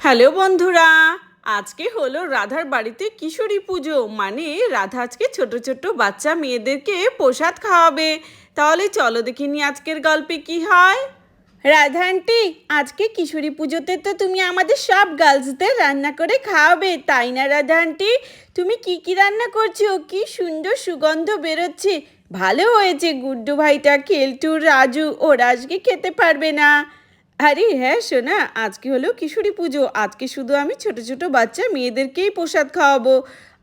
Hello বন্ধুরা, আজকে হলো রাধার বাড়িতে কিশোরী পুজো। মানে রাধা আজকে ছোট ছোট বাচ্চা মেয়েদেরকে প্রসাদ খাওয়াবে। তাহলে চলো দেখিনি আজকের গল্পে কি হয়। রাধা আন্টি, আজকে কিশোরী পুজোতে তো তুমি আমাদের সব গার্লসদের রান্না করে খাওয়াবে, তাই না রাধা আন্টি? তুমি কি কি রান্না করছ? কি সুন্দর সুগন্ধ বেরোচ্ছে। ভালো হয়েছে গুড্ডু ভাইটা খেলটু রাজু, ওরা আজকে খেতে পারবে না। আরে হ্যাঁ শোনা আজকে হলো কিশোরী পুজো। আজকে শুধু আমি ছোট ছোট বাচ্চা মেয়েদেরকেই প্রসাদ খাওয়াবো।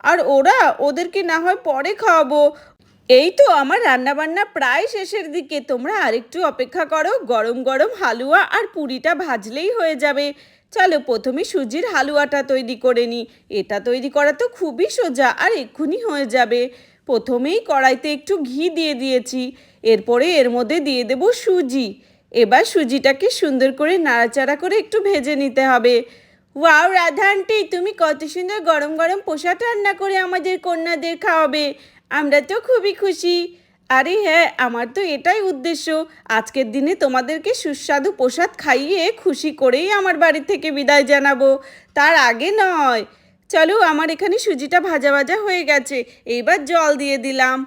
আর ওরা ওদেরকে না হয় পরে খাওয়াবো। এই তো আমার রান্নাবান্না প্রায় শেষের দিকে। তোমরা আরেকটু অপেক্ষা করো, গরম গরম হালুয়া আর পুরিটা ভাজলেই হয়ে যাবে। চলো প্রথমে সুজির হালুয়াটা তৈরি করে নিই এটা তৈরি করা তো খুবই সোজা আর এক্ষুনি হয়ে যাবে। প্রথমেই কড়াইতে একটু ঘি দিয়ে দিয়েছি। এরপরে এর মধ্যে দিয়ে দেবো সুজি। এবার সুজিটাকে সুন্দর করে নাড়াচাড়া করে একটু ভেজে নিতে হবে। ওয়াও রাধা আন্টি তুমি কত সুন্দর গরম গরম পোশাক রান্না করে আমাদের কন্যাদের খাওয়াবে। আমরা তো খুবই খুশি। আরে হ্যাঁ আমার তো এটাই উদ্দেশ্য। আজকের দিনে তোমাদেরকে সুস্বাদু প্রসাদ খাইয়ে খুশি করেই আমার বাড়ি থেকে বিদায় জানাব। তার আগে নয়। চলো, আমার এখানে সুজিটা ভাজা ভাজা হয়ে গেছে। এইবার জল দিয়ে দিলাম।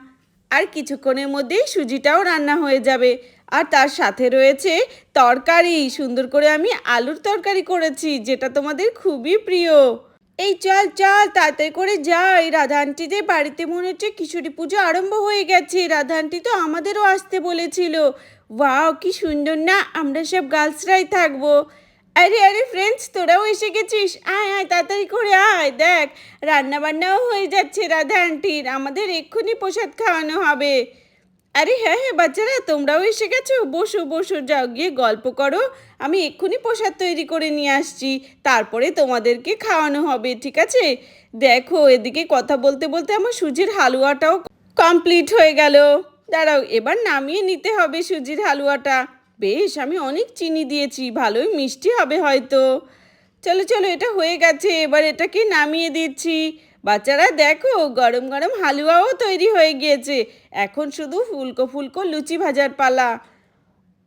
আর কিছুক্ষণের মধ্যেই সুজিটাও রান্না হয়ে যাবে। আর তার সাথে রয়েছে তরকারি। সুন্দর করে আমি আলুর তরকারি করেছি, যেটা তোমাদের খুবই প্রিয়। এই চল চল, তাড়াতাড়ি করে যাই। রাধা আন্টিদের বাড়িতে মনে হচ্ছে কিশোরী পুজো আরম্ভ হয়ে গেছে। রাধা আন্টি তো আমাদেরও আসতে বলেছিল। ওয়াও, কি সুন্দর না, আমরা সব গার্লসরাই থাকব। আরে আরে ফ্রেন্ডস তোরাও এসে গেছিস? আয় আয়, তাড়াতাড়ি করে আয়, দেখ রান্না বান্নাও হয়ে যাচ্ছে রাধা আন্টির। আমাদের এক্ষুনি প্রসাদ খাওয়ানো হবে। আরে হ্যাঁ হ্যাঁ বাচ্চারা, তোমরাও এসে গেছো। বসো বসো, যাও, গিয়ে গল্প করো। আমি এক্ষুনি প্রসাদ তৈরি করে নিয়ে আসছি। তারপরে তোমাদেরকে খাওয়ানো হবে, ঠিক আছে? দেখো, এদিকে কথা বলতে বলতে আমার সুজির হালুয়াটাও কমপ্লিট হয়ে গেল। দাঁড়াও, এবার নামিয়ে নিতে হবে সুজির হালুয়াটা। বেশ, আমি অনেক চিনি দিয়েছি, ভালোই মিষ্টি হবে হয়তো। চলো চলো, এটা হয়ে গেছে, এবার এটাকে নামিয়ে দিচ্ছি। বাচ্চারা দেখো, গরম গরম হালুয়াও তৈরি হয়ে গিয়েছে। এখন শুধু ফুলকো ফুলকো লুচি ভাজার পালা।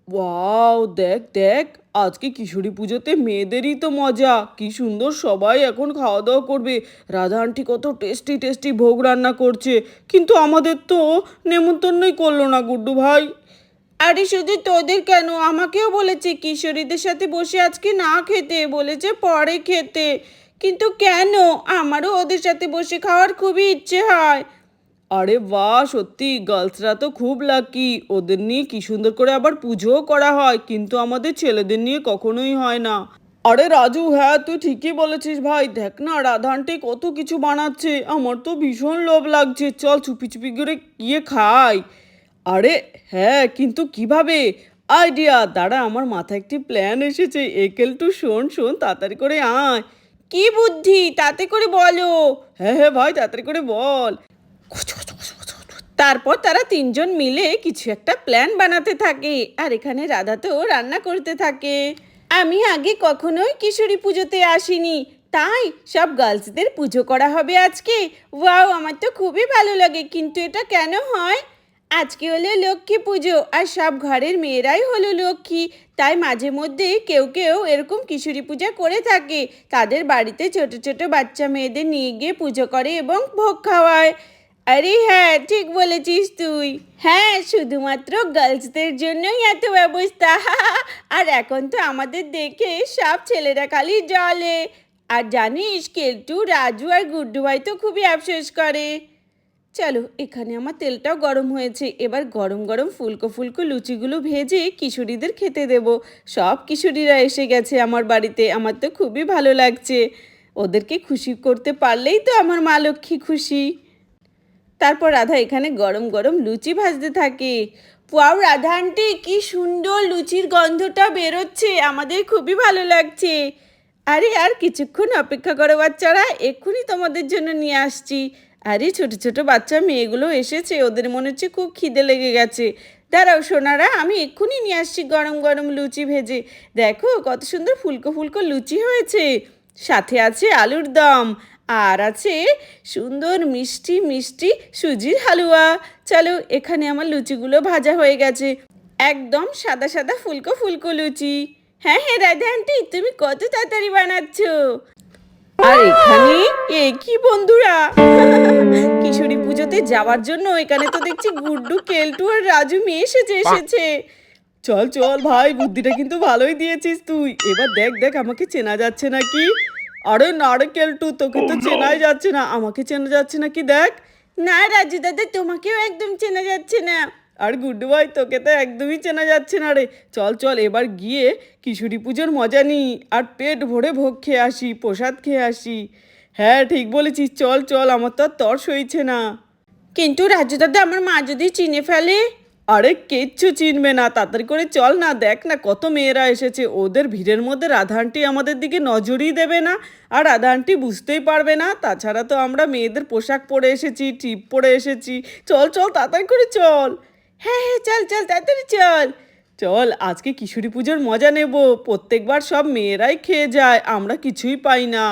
ওয়াও, দেখ দেখ, আজকে কিশোরী পুজোতে মেয়েদেরই তো মজা। কি সুন্দর সবাই এখন খাওয়া দাওয়া করবে। রাধা আন্টি কত টেস্টি টেস্টি ভোগ রান্না করছে। কিন্তু আমাদের তো নেমন্তন্নই করল না, গুড্ডু ভাই। আরে শুধু তোদের কেন? আমাকেও বলেছে কিশোরীদের সাথে বসে আজকে না খেতে। বলেছে পরে খেতে। কিন্তু কেন? আমারও ওদের সাথে বসে খাওয়ার খুবই ইচ্ছে হয়। আরে বাহ, সত্যি গার্লসরা তো খুব লাকি ওদের নিয়ে কি সুন্দর করে আবার পুজোও করা হয়, কিন্তু আমাদের ছেলেদের নিয়ে কখনোই হয় না। আরে রাজু হ্যাঁ তুই ঠিকই বলেছিস ভাই। দেখ না, রাধানটি কত কিছু বানাচ্ছে। আমার তো ভীষণ লোভ লাগছে। চল চুপি চুপি করে গিয়ে খাই। আরে হ্যাঁ কিন্তু কীভাবে? আইডিয়া, দাঁড়া, আমার মাথায় একটি প্ল্যান এসেছে। একেল টু শোন শোন, তাড়াতাড়ি করে আয়। কি বুদ্ধি? তাতে করে বলো। হ্যাঁ হ্যাঁ ভাই তাড়াতাড়ি করে বল। তারপর তারা তিনজন মিলে কিছু একটা প্ল্যান বানাতে থাকে আর এখানে রাধা তো রান্না করতে থাকে। আমি আগে কখনোই কিশোরী পুজোতে আসিনি তাই সব গার্লসদের পুজো করা হবে আজকে। ওয়াও আমার তো খুবই ভালো লাগে কিন্তু এটা কেন হয়? আজকে হলো লক্ষ্মী পুজো আর সব ঘরের মেয়েরাই হলো লক্ষ্মী। তাই মাঝে মধ্যে কেউ কেউ এরকম কিশোরী পূজা করে থাকে। তাদের বাড়িতে ছোট ছোট বাচ্চা মেয়েদের নিয়ে গিয়ে পুজো করে এবং ভোগ খাওয়ায়। আরে হ্যাঁ ঠিক বলেছিস তুই। হ্যাঁ শুধুমাত্র গার্লসদের জন্যই এত ব্যবস্থা। আর এখন তো আমাদের দেখে সব ছেলেরা খালি জলে। আর জানিস কেলটু, রাজু আর গুড্ডু ভাই তো খুবই আফসোস করে। চলো, এখানে আমার তেলটাও গরম হয়েছে। এবার গরম গরম ফুলকো ফুলকো লুচিগুলো ভেজে কিশোরীদের খেতে দেব। সব কিশোরীরা এসে গেছে আমার বাড়িতে। আমার তো খুবই ভালো লাগছে। ওদেরকে খুশি করতে পারলেই তো আমার মা লক্ষ্মী খুশি। তারপর রাধা এখানে গরম গরম লুচি ভাজতে থাকে। ওয়াও, রাধা আন্টি, কি সুন্দর লুচির গন্ধটা বেরোচ্ছে। আমাদের খুবই ভালো লাগছে। আরে, আর কিছুক্ষণ অপেক্ষা করো বাচ্চারা, এক্ষুনি তোমাদের জন্য নিয়ে আসছি। আরে ছোট ছোট বাচ্চা মেয়েগুলো এসেছে, ওদের মনে হচ্ছে খুব খিদে লেগে গেছে। দাঁড়াও সোনারা, আমি এক্ষুনি নিয়ে আসছি গরম গরম লুচি ভেজে। দেখো কত সুন্দর ফুলকো ফুলকো লুচি হয়েছে। সাথে আছে আলুর দম, আর আছে সুন্দর মিষ্টি মিষ্টি সুজির হালুয়া। চলো এখানে আমার লুচিগুলো ভাজা হয়ে গেছে। একদম সাদা সাদা ফুলকো ফুলকো লুচি। হ্যাঁ হ্যাঁ রাধা আন্টি, তুমি কত তাড়াতাড়ি বানাচ্ছ? আর এখানে? এ কি বন্ধুরা? কিশোরী পুজোতে যাওয়ার জন্য এখানে তো দেখছি গুড্ডু কেলটু আর রাজু মেয়ে এসেছে এসেছে। চল চল ভাই বুদ্ধিটা কিন্তু ভালোই দিয়েছিস তুই। এবার দেখ দেখ আমাকে চেনা যাচ্ছে নাকি? আরে না রে কেলটু তোকে তো চেনাই যাচ্ছে না। আমাকে চেনা যাচ্ছে নাকি দেখ? না রাজু দাদা তোমাকেও একদম চেনা যাচ্ছে না। আর গুড্ডু ভাই তোকে তো একদমই চেনা যাচ্ছে না রে। চল চল এবার গিয়ে কিশোরী পুজোর মজা নিই আর পেট ভরে ভোগ খেয়ে আসি প্রসাদ খেয়ে আসি। হ্যাঁ ঠিক বলেছিস চল চল আমার তো আর তর সইছে না। কিন্তু রাজু দাদা আমার মা যদি চিনে ফেলে? আরে কিচ্ছু চিনবে না তাড়াতাড়ি করে চল না দেখ না কত মেয়েরা এসেছে। ওদের ভিড়ের মধ্যে রাধা আন্টি আমাদের দিকে নজরই দেবে না আর রাধা আন্টি বুঝতেই পারবে না। তাছাড়া তো আমরা মেয়েদের পোশাক পরে এসেছি টিপ পরে এসেছি। চল চল তাড়াতাড়ি করে চল। হ্যাঁ হ্যাঁ চল চল, তাড়াতাড়ি চল। চল, আজকে কিশোরী পুজোর মজা নেব। প্রত্যেকবার সব মেয়েরাই খেয়ে যায়, আমরা কিছুই পাই না।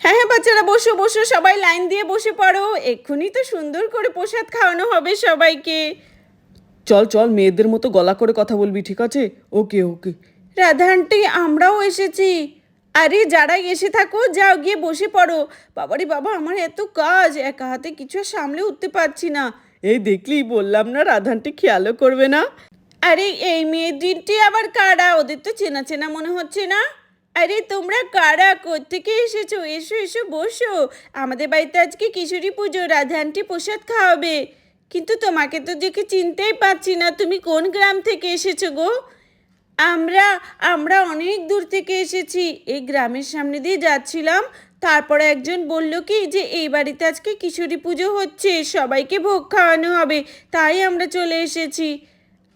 হ্যাঁ হ্যাঁ বাচ্চারা, বসো বসো, সবাই লাইন দিয়ে বসে পড়ো। এক্ষুনি তো সুন্দর করে প্রসাদ খাওয়ানো হবে সবাইকে। চল চল, মেয়েদের মতো গলা করে কথা বলবি, ঠিক আছে? ওকে ওকে। রাধা আন্টি, আমরাও এসেছি। আরে, যারাই এসে থাকো, যাও, গিয়ে বসে পড়ো। বাবারে বাবা, আমার এত কাজ। একা হাতে কিছু সামলে উঠতে পারছি না। এই দেখলেই বললাম না রাধানটি খেয়ালও করবে না। আরে এই মেয়ের দিনটি আবার কারা? ওদের তো চেনা চেনা মনে হচ্ছে না। আরে তোমরা কারা? কোত্থেকে এসেছ? এসো এসো, বসো। আমাদের বাড়িতে আজকে কিশোরী পুজো, রাধানটি প্রসাদ খাওয়াবে। কিন্তু তোমাকে তো দেখে চিনতেই পারছি না, তুমি কোন গ্রাম থেকে এসেছ গো? আমরা আমরা অনেক দূর থেকে এসেছি। এই গ্রামের সামনে দিয়ে যাচ্ছিলাম তারপরে একজন বলল কি, যে এই বাড়িতে আজকে কিশোরী পুজো হচ্ছে, সবাইকে ভোগ খাওয়ানো হবে, তাই আমরা চলে এসেছি।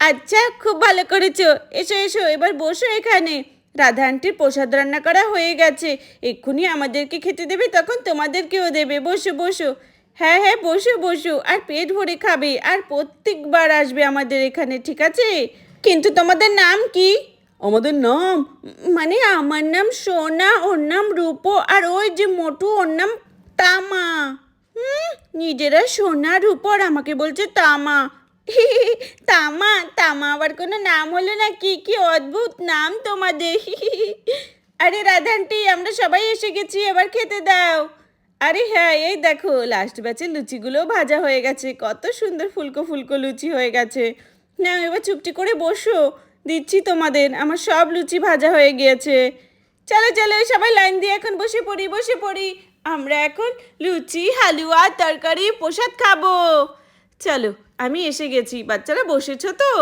আচ্ছা খুব ভালো করেছ, এসো এসো, এবার বসো এখানে। রাধা আন্টির প্রসাদ রান্না করা হয়ে গেছে, এক্ষুনি আমাদেরকে খেতে দেবে, তখন তোমাদেরকেও দেবে, বসো বসো। হ্যাঁ হ্যাঁ বসো বসো, আর পেট ভরে খাবে, আর প্রত্যেকবার আসবে আমাদের এখানে, ঠিক আছে? কিন্তু তোমাদের নাম কি? আমাদের নাম মানে আমার নাম সোনা, ওর নাম রূপো, আর ওই যে মোটু, ওর নাম তামা। হুম, নিজেরা সোনা, রূপো, আর আমাকে বলছে তামা। তামা তামা আবার কোনো নাম হলো না, কি কি অদ্ভুত নাম তোমাদের। আরে রাধানটি, আমরা সবাই এসে গেছি, এবার খেতে দাও। আরে হ্যাঁ এই দেখো লাস্ট ব্যাচের লুচিগুলো ভাজা হয়ে গেছে, কত সুন্দর ফুলকো ফুলকো লুচি হয়ে গেছে। না এবার চুপটি করে বসো। দিচ্ছি তোমাদের, আমার সব লুচি ভাজা হয়ে গিয়েছে। চলো চলো, সবাই লাইন দিয়ে এখন বসে পড়ি বসে পড়ি। আমরা এখন লুচি, হালুয়া, তরকারি, প্রসাদ খাব। চলো, আমি এসে গেছি, বাচ্চারা বসেছো তো?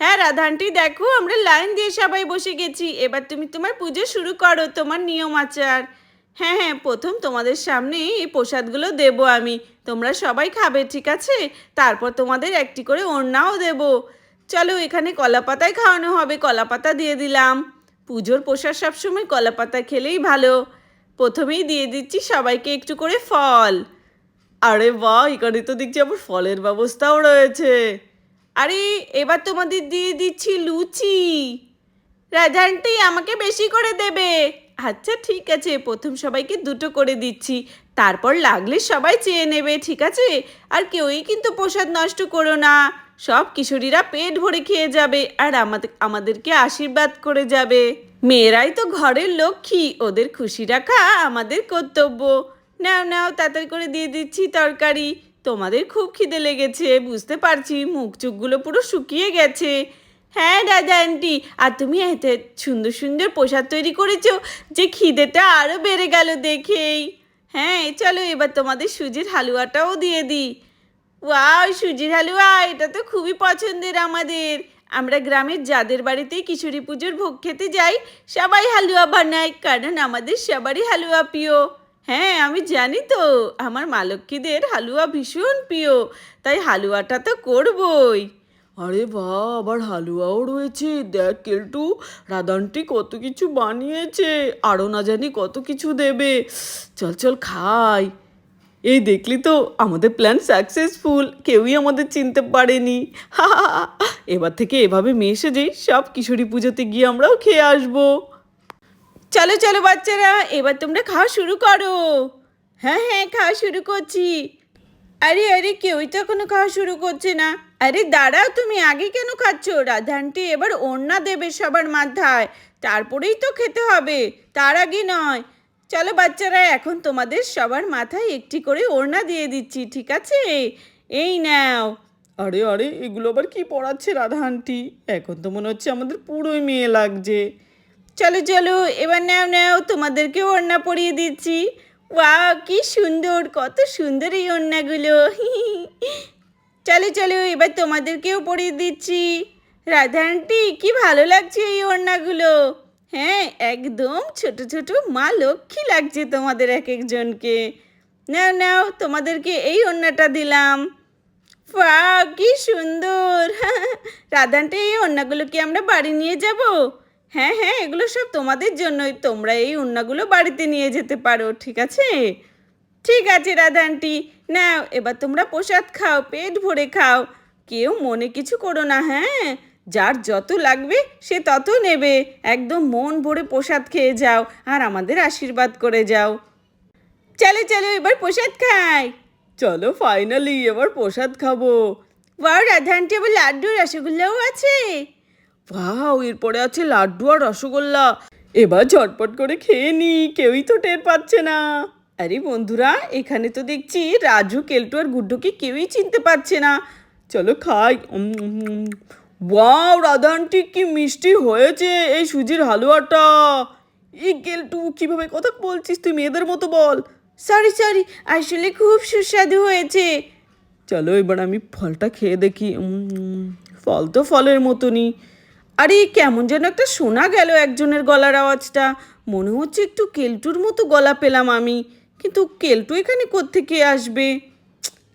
হ্যাঁ রাধা আন্টি, দেখো, আমরা লাইন দিয়ে সবাই বসে গেছি। এবার তুমি তোমার পুজো শুরু করো, তোমার নিয়ম আচার। হ্যাঁ হ্যাঁ প্রথম তোমাদের সামনে এই প্রসাদগুলো দেবো আমি। তোমরা সবাই খাবে, ঠিক আছে? তারপর তোমাদের একটি করে ওড়নাও দেব। চলো এখানে কলা পাতায় খাওয়ানো হবে কলা পাতা দিয়ে দিলাম। পুজোর প্রসাদ সবসময় কলা পাতা খেলেই ভালো। প্রথমেই দিয়ে দিচ্ছি সবাইকে একটু করে ফল। আরে বাহ, এখানে তো দেখছি আবার ফলের ব্যবস্থাও রয়েছে। আরে, এবার তোমাদের দিয়ে দিচ্ছি লুচি। রাধানটি আমাকে বেশি করে দেবে। আচ্ছা ঠিক আছে, প্রথম সবাইকে দুটো করে দিচ্ছি। তারপর লাগলে সবাই চেয়ে নেবে, ঠিক আছে? আর কেউই কিন্তু প্রসাদ নষ্ট করো না। সব কিশোরীরা পেট ভরে খেয়ে যাবে আর আমাদের আমাদেরকে আশীর্বাদ করে যাবে। মেয়েরাই তো ঘরের লক্ষ্মী, ওদের খুশি রাখা আমাদের কর্তব্য। নাও নাও, তাড়াতাড়ি করে দিয়ে দিচ্ছি তরকারি। তোমাদের খুব খিদে লেগেছে, বুঝতে পারছি মুখ চোখগুলো পুরো শুকিয়ে গেছে। হ্যাঁ দাদা আন্টি, আর তুমি এত সুন্দর সুন্দর পোশাক তৈরি করেছ যে খিদেটা আরও বেড়ে গেল দেখেই। হ্যাঁ চলো এবার তোমাদের সুজির হালুয়াটাও দিয়ে দিই। ওয়াও, সুজির হালুয়া এটা তো খুবই পছন্দের আমাদের। আমরা গ্রামের যাদের বাড়িতেই কিশোরী পুজোর ভোগ খেতে যাই, সবাই হালুয়া বানায়, কারণ আমাদের সবারই হালুয়া প্রিয়। হ্যাঁ আমি জানি তো, আমার মালক্ষীদের হালুয়া ভীষণ প্রিয়, তাই হালুয়াটা তো করবই। আরে বাহ, আবার হালুয়াও রয়েছে, দেখ কেলটু, রাধানটি কত কিছু বানিয়েছে আরও না জানি কত কিছু দেবে। চল চল, খাই। এই দেখলি তো আমাদের প্ল্যান সাকসেসফুল কেউই আমাদের চিনতে পারেনি। এবার থেকে এভাবে মেশে যেই সব কিশোরী পুজোতে গিয়ে আমরাও খেয়ে আসব। চলো চলো বাচ্চারা, এবার তোমরা খাওয়া শুরু করো। হ্যাঁ হ্যাঁ খাওয়া শুরু করছি। আরে আরে, কেউই তো এখনও খাওয়া শুরু করছে না। আরে, দাঁড়াও তুমি, আগে কেন খাচ্ছ? রাধানটি এবার ওড়না দেবে সবার মাথায়। তারপরেই তো খেতে হবে, তার আগে নয়। চলো বাচ্চারা এখন তোমাদের সবার মাথায় একটি করে ওড়না দিয়ে দিচ্ছি ঠিক আছে? এই নাও। আরে আরে এগুলো আবার কি পড়াচ্ছে রাধা আন্টি? এখন তো মনে হচ্ছে আমাদের পুরোই মেয়ে লাগছে। চলো চলো এবার নাও নাও তোমাদেরকে ওড়না পরিয়ে দিচ্ছি। ওয়াও কি সুন্দর কত সুন্দর এই ওড়নাগুলো। চলো চলো এবার তোমাদেরকেও পরিয়ে দিচ্ছি। রাধা আন্টি কি ভালো লাগছে এই ওড়নাগুলো। হ্যাঁ একদম ছোট ছোট মা লক্ষ্মী লাগছে তোমাদের এক একজনকে নাও নাও, তোমাদেরকে এই ওড়নাটা দিলাম। কি সুন্দর! রাধানটা এই ওড়নাগুলো কি আমরা বাড়ি নিয়ে যাব? হ্যাঁ হ্যাঁ এগুলো সব তোমাদের জন্যই। তোমরা এই ওড়নাগুলো বাড়িতে নিয়ে যেতে পারো, ঠিক আছে? ঠিক আছে, রাধানটি। নাও, এবার তোমরা প্রসাদ খাও, পেট ভরে খাও। কেউ মনে কিছু করো না হ্যাঁ? যার যত লাগবে সে তত নেবে। একদম মন ভরে প্রসাদ খেয়ে যাও আর আমাদের আশীর্বাদ করে যাও। চলো চলো, এবার প্রসাদ খাই। চলো ফাইনালি এবার প্রসাদ খাব। ওয়াও রাধানটি আবার লাড্ডু রসগোল্লাও আছে। ভাও এরপরে আছে লাড্ডু আর রসগোল্লা। এবার ঝটপট করে খেয়ে নি, কেউই তো টের পাচ্ছে না। আরে বন্ধুরা, এখানে তো দেখছি রাজু, কেলটু আর গুড্ডুকে কেউই চিনতে পারছে না। চলো খাই। ওয়াও রাধা আন্টি কি মিষ্টি হয়েছে এই সুজির হালুয়াটা। এই গেলটু, কীভাবে কথা বলছিস তুই মেয়েদের মতো বল। সরি সরি আসলে খুব সুস্বাদু হয়েছে। চলো এবার আমি ফলটা খেয়ে দেখি। ফল তো ফলের মতনই। আরে, কেমন যেন একটা শোনা গেল একজনের গলার আওয়াজটা। মনে হচ্ছে একটু কেলটুর মতো গলা পেলাম আমি। কিন্তু কেলটু এখানে কোত্থেকে আসবে?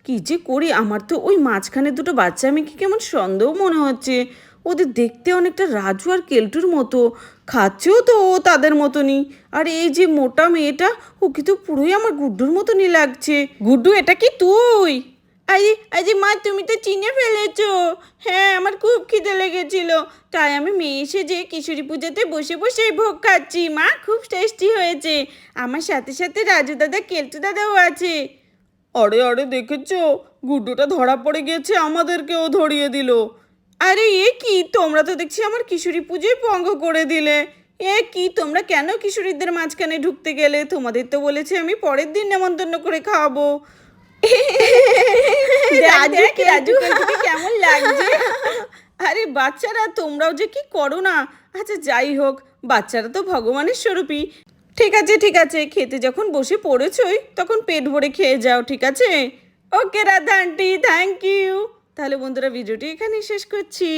কি যে করি? আমার তো ওই মাঝখানে দুটো বাচ্চা মেয়েকে কেমন সন্দেহ মনে হচ্ছে? ওদের দেখতে অনেকটা রাজু আর কেলটুর মতো। খাচ্ছেও তো ও তাদের মতনই। আর এই যে মোটা মেয়েটা, ওকে তো পুরোই আমার গুড্ডুর মতনই লাগছে। গুড্ডু, এটা কি তুই? আরে আরে মা, তুমি তো চিনে ফেলেছো। হ্যাঁ আমার খুব খিদে লেগেছিল। তাই আমি মেয়ে এসে যে কিশোরী পুজোতে বসে বসে ভোগ খাচ্ছি। মা, খুব টেস্টি হয়েছে। আমার সাথে সাথে রাজু দাদা, কেলটু দাদাও আছে। আরে আরে দেখেছ? গুড্ডুটা ধরা পড়ে গেছে আমাদেরকেও ধরিয়ে দিল। আরে এ কি? তোমরা তো দেখছি আমার কিশোরী পুজোয় পঙ্গ করে দিলে। এ কি? তোমরা কেন কিশোরীদের মাঝখানে ঢুকতে গেলে? তোমাদের তো বলেছে আমি পরের দিন নেমন্তন্ন করে খাওয়াবো। রাজু কেমন লাগছে? আরে বাচ্চারা তোমরাও যে কি করো না? আচ্ছা যাই হোক বাচ্চারা তো ভগবানের স্বরূপই ঠিক আছে ঠিক আছে। খেতে যখন বসে পড়েছই, তখন পেট ভরে খেয়ে যাও, ঠিক আছে? Okay Radha aunty thank you তাহলে বন্ধুরা, ভিডিওটি এখানেই শেষ করছি।